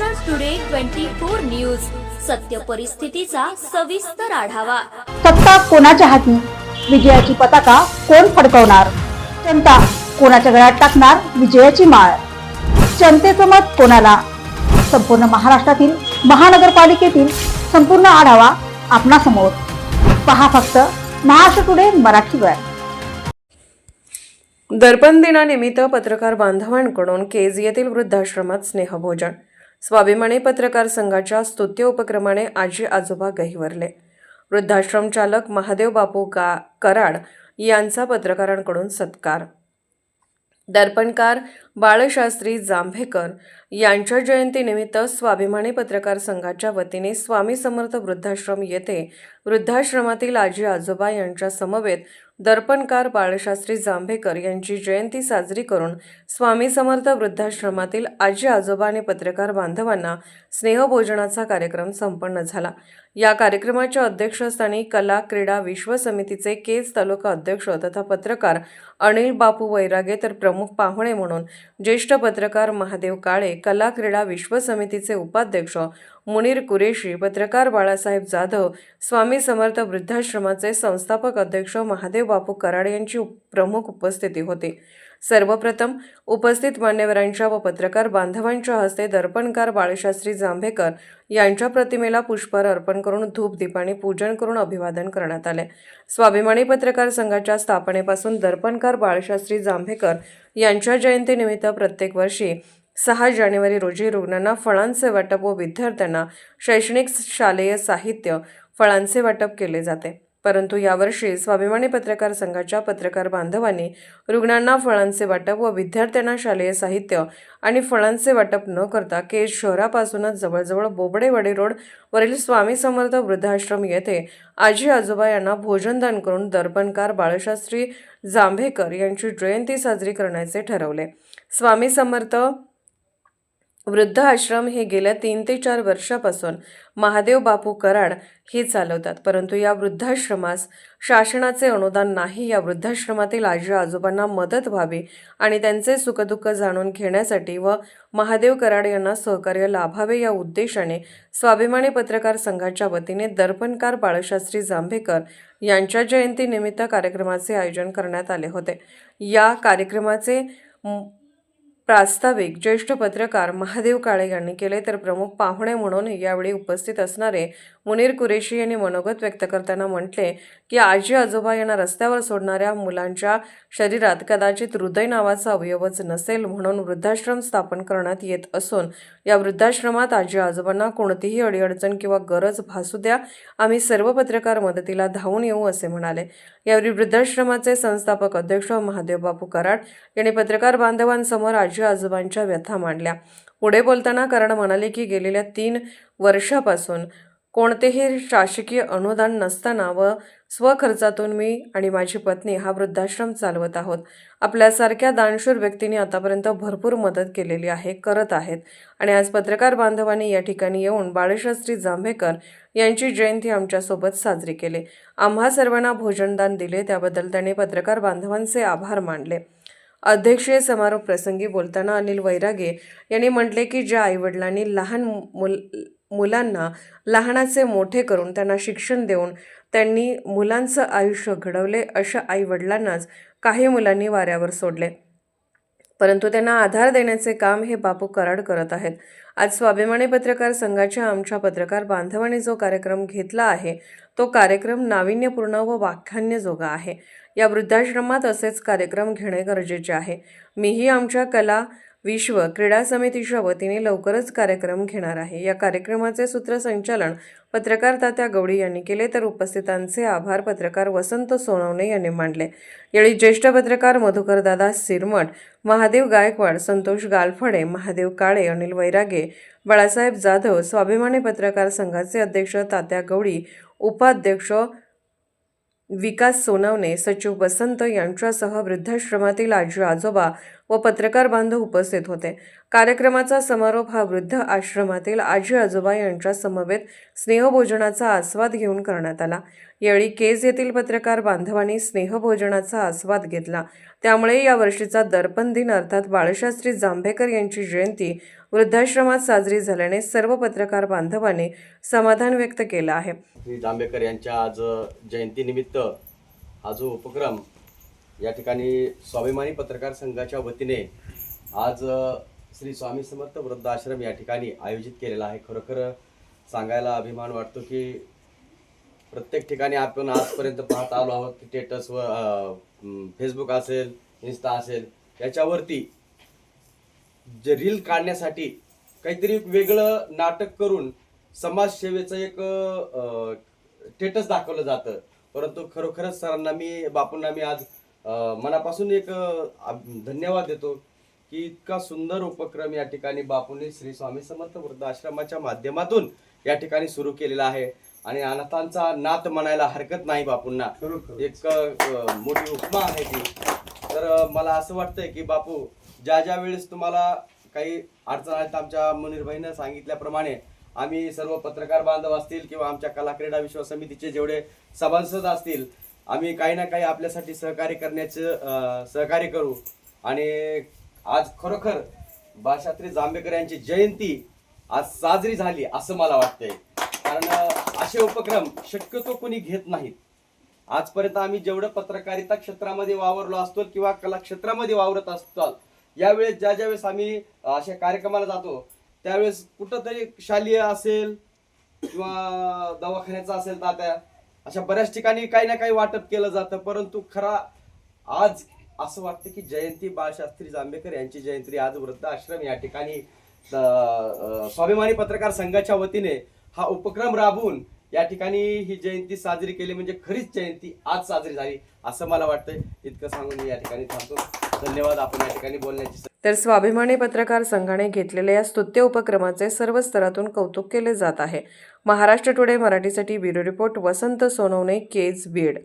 Maharashtra today twenty four news सत्य परिस्थितीचा सविस्तर आढावा. सत्ता कोणाच्या हाती? विजयाची पताका कोण फडकवणार? जनता कोणाच्या गळ्यात टाकणार विजयाची माळ? जनतेचं मत कोणाला? संपूर्ण महाराष्ट्रातील महानगरपालिकेतील संपूर्ण आढावा आपणासमोर. पहा फक्त महाराष्ट्र टुडे मराठीवर दर्पण दिनानिमित्त पत्रकार बांधवांकडून केज येथील वृद्धाश्रमात स्नेहभोजन. स्वाभिमानी पत्रकार संघाच्या स्तुत्य उपक्रमाने आजी आजोबा गहिवरले. वृद्धाश्रम चालक महादेव बापू गा कराड यांचा पत्रकारांकडून सत्कार. दर्पणकार बाळशास्त्री जांभेकर यांच्या जयंतीनिमित्त स्वाभिमानी पत्रकार संघाच्या वतीने स्वामी समर्थ वृद्धाश्रम येथे वृद्धाश्रमातील आजी आजोबा यांच्या समवेत दर्पणकार बाळशास्त्री जांभेकर यांची जयंती साजरी करून स्वामी समर्थ वृद्धाश्रमातील आजी आजोबा आणि पत्रकार बांधवांना स्नेहभोजनाचा कार्यक्रम संपन्न झाला. या कार्यक्रमाच्या अध्यक्षस्थानी कला क्रीडा विश्व समितीचे केज तालुका अध्यक्ष तथा पत्रकार अनिल बापू वैरागे तर प्रमुख पाहुणे म्हणून ज्येष्ठ पत्रकार महादेव काळे कला क्रीडा विश्व समितीचे उपाध्यक्ष मुनीर कुरेशी पत्रकार बाळासाहेब जाधव स्वामी समर्थ वृद्धाश्रमाचे संस्थापक अध्यक्ष महादेव बापू कराड यांची प्रमुख उपस्थिती होती. सर्वप्रथम उपस्थित मान्यवरांच्या व पत्रकार बांधवांच्या हस्ते दर्पणकार बाळशास्त्री जांभेकर यांच्या प्रतिमेला पुष्पहार अर्पण करून धूप दीपाने पूजन करून अभिवादन करण्यात आले. स्वाभिमानी पत्रकार संघाच्या स्थापनेपासून दर्पणकार बाळशास्त्री जांभेकर यांच्या जयंतीनिमित्त प्रत्येक वर्षी सहा जानेवारी रोजी रुग्णांना फळांचे वाटप व विद्यार्थ्यांना शैक्षणिक शालेय साहित्य फळांचे वाटप केले जाते. परंतु यावर्षी स्वाभिमानी पत्रकार संघाच्या पत्रकार बांधवांनी रुग्णांना फळांचे वाटप व विद्यार्थ्यांना शालेय साहित्य आणि फळांचे वाटप न करता केज शहरापासूनच जवळजवळ बोबडेवाडी रोड वरील स्वामी समर्थ वृद्धाश्रम येथे आजी आजोबा यांना भोजनदान करून दर्पणकार बाळशास्त्री जांभेकर यांची जयंती साजरी करण्याचे ठरवले. स्वामी समर्थ वृद्ध आश्रम हे गेल्या तीन ते चार वर्षापासून महादेव बापू कराड हे चालवतात. परंतु या वृद्धाश्रमास शासनाचे अनुदान नाही. या वृद्धाश्रमातील आजी आजोबांना मदत व्हावी आणि त्यांचे सुखदुःख जाणून घेण्यासाठी व महादेव कराड यांना सहकार्य लाभावे या उद्देशाने स्वाभिमानी पत्रकार संघाच्या वतीने दर्पणकार बाळशास्त्री जांभेकर यांच्या जयंतीनिमित्त कार्यक्रमाचे आयोजन करण्यात आले होते. या कार्यक्रमाचे प्रास्ताविक ज्येष्ठ पत्रकार महादेव काळे यांनी केले तर प्रमुख पाहुणे म्हणून यावेळी उपस्थित असणारे मुनीर कुरेशी यांनी मनोगत व्यक्त करताना म्हटले की आजी आजोबा यांना रस्त्यावर सोडणाऱ्या मुलांच्या शरीरात कदाचित हृदय नावाचा अवयवच नसेल म्हणून वृद्धाश्रम स्थापन करण्यात येत असून या वृद्धाश्रमात आजी आजोबांना कोणतीही अडीअडचण किंवा गरज भासू द्या आम्ही सर्व पत्रकार मदतीला धावून येऊ असे म्हणाले. यावेळी वृद्धाश्रमाचे संस्थापक अध्यक्ष महादेव बापू कराड यांनी पत्रकार बांधवांसमोर आजी आजोबांच्या व्यथा मांडल्या. पुढे बोलताना कराड म्हणाले की गेलेल्या तीन वर्षापासून कोणतेही शासकीय अनुदान नसताना व स्वखर्चातून मी आणि माझी पत्नी हा वृद्धाश्रम चालवत आहोत. आपल्यासारख्या दानशूर व्यक्तीने आतापर्यंत भरपूर मदत केलेली आहे करत आहेत. आणि आज पत्रकार बांधवांनी या ठिकाणी येऊन बाळशास्त्री जांभेकर यांची जयंती आमच्यासोबत साजरी केली. आम्हा सर्वांना भोजनदान दिले त्याबद्दल त्यांनी पत्रकार बांधवांचे आभार मानले. अध्यक्षीय समारोप प्रसंगी बोलताना अनिल वैरागे यांनी म्हटले की ज्या आईवडिलांनी लहान मुल मुलांना लहानाचे मोठे करून त्यांना शिक्षण देऊन त्यांनी मुलांचं आयुष्य घडवले अशा आईवडिलांनाच काही मुलांनी वाऱ्यावर सोडले. परंतु त्यांना आधार देण्याचे काम हे बापू कराड करत आहेत. आज स्वाभिमानी पत्रकार संघाच्या आमच्या पत्रकार बांधवांनी जो कार्यक्रम घेतला आहे तो कार्यक्रम नाविन्यपूर्ण व वाख्यान्यजोगा आहे. या वृद्धाश्रमात असेच कार्यक्रम घेणे गरजेचे आहे. मीही आमच्या कला विश्व क्रीडा समितीच्या वतीने लवकरच कार्यक्रम घेणार आहे. या कार्यक्रमाचे सूत्रसंचालन पत्रकार तात्या गवडी यांनी केले तर उपस्थितांचे आभार पत्रकार वसंत सोनवणे यांनी मांडले. यावेळी ज्येष्ठ पत्रकार मधुकरदादा सिरमठ महादेव गायकवाड संतोष गालफडे महादेव काळे अनिल वैरागे बाळासाहेब जाधव स्वाभिमानी पत्रकार संघाचे अध्यक्ष तात्या गवडी उपाध्यक्ष विकास सोनवणे सचिव वसंत यांच्यासह वृद्धाश्रमातील आजी आजोबा व पत्रकार बांधव उपस्थित होते. कार्यक्रमाचा समारोप हा वृद्ध आश्रमातील आजी आजोबा यांच्या समवेत स्नेहभोजनाचा आस्वाद घेऊन करण्यात आला. यावेळी केज येथील पत्रकार बांधवांनी स्नेहभोजनाचा आस्वाद घेतला. त्यामुळे या वर्षीचा दर्पण दिन अर्थात बाळशास्त्री जांभेकर यांची जयंती वृद्धाश्रमात साजरी झाल्याने सर्व पत्रकार बांधवांनी समाधान व्यक्त केलं आहे. श्री जांभेकर यांच्या आज जयंतीनिमित्त हा जो उपक्रम या ठिकाणी स्वाभिमानी पत्रकार संघाच्या वतीने आज श्री स्वामी समर्थ वृद्धाश्रम या ठिकाणी आयोजित केलेला आहे. खरोखर सांगायला अभिमान वाटतो की प्रत्येक ठिकाणी आपण आजपर्यंत पाहत आलो आहोत की स्टेटस व फेसबुक असेल इन्स्टा असेल याच्यावरती जे रील काढण्यासाठी काहीतरी वेगळं नाटक करून समाजसेवेचं एक स्टेटस दाखवलं जातं. परंतु खरोखरच सरांना मी बापूंना मी आज मनापासून एक धन्यवाद देतो की इतका सुंदर उपक्रम या ठिकाणी बापूंनी श्री स्वामी समर्थ वृद्धाश्रमाच्या माध्यमातून या ठिकाणी सुरू केलेला आहे. आणि अनाथांचा नात म्हणायला हरकत नाही बापूंना. एक मोठी उपमा आहे ती. तर मला असं वाटतंय की बापू ज्या ज्या वेळेस तुम्हाला काही अडचण आहेत आमच्या मुनीरबाईनं सांगितल्याप्रमाणे आम्ही सर्व पत्रकार बांधव असतील किंवा आमच्या कला क्रीडा विश्व समितीचे जेवढे सभासद असतील आम्ही काही ना काही आपल्यासाठी सहकार्य करण्याचं सहकार्य करू. आणि आज खरोखर बाळशास्त्री जांभेकर यांची जयंती आज साजरी झाली असं मला वाटतंय. कारण असे उपक्रम शक्यतो कोणी घेत नाहीत. आजपर्यंत आम्ही जेवढं पत्रकारिता क्षेत्रामध्ये वावरलो असतो किंवा कला क्षेत्रामध्ये वावरत असतो यावेळेस ज्या ज्या वेळेस आम्ही अशा कार्यक्रमाला जातो त्यावेळेस कुठंतरी शालेय असेल किंवा दवाखान्याचा असेल तात्या अशा बऱ्याच ठिकाणी काही ना काही वाटप केलं जातं. परंतु खरा आज असं वाटतं की जयंती बाळशास्त्री जांभेकर यांची जयंती आज वृद्ध आश्रम या ठिकाणी स्वाभिमानी पत्रकार संघाच्या वतीने हा उपक्रम राबवून या ठिकाणी ही जयंती साजरी केली. म्हणजे खरीच जयंती आज साजरी झाली. असं मला वाटतंय. इतकं सांगून मी या ठिकाणी थांबतो. धन्यवाद आपण या ठिकाणी बोलण्याची. तर स्वाभिमानी पत्रकार संघाने घेतलेल्या या स्तुत्य उपक्रमाचे सर्व स्तरातून कौतुक केले जात आहे. महाराष्ट्र टुडे मराठीसाठी ब्युरो रिपोर्ट वसंत सोनवणे केज बीड.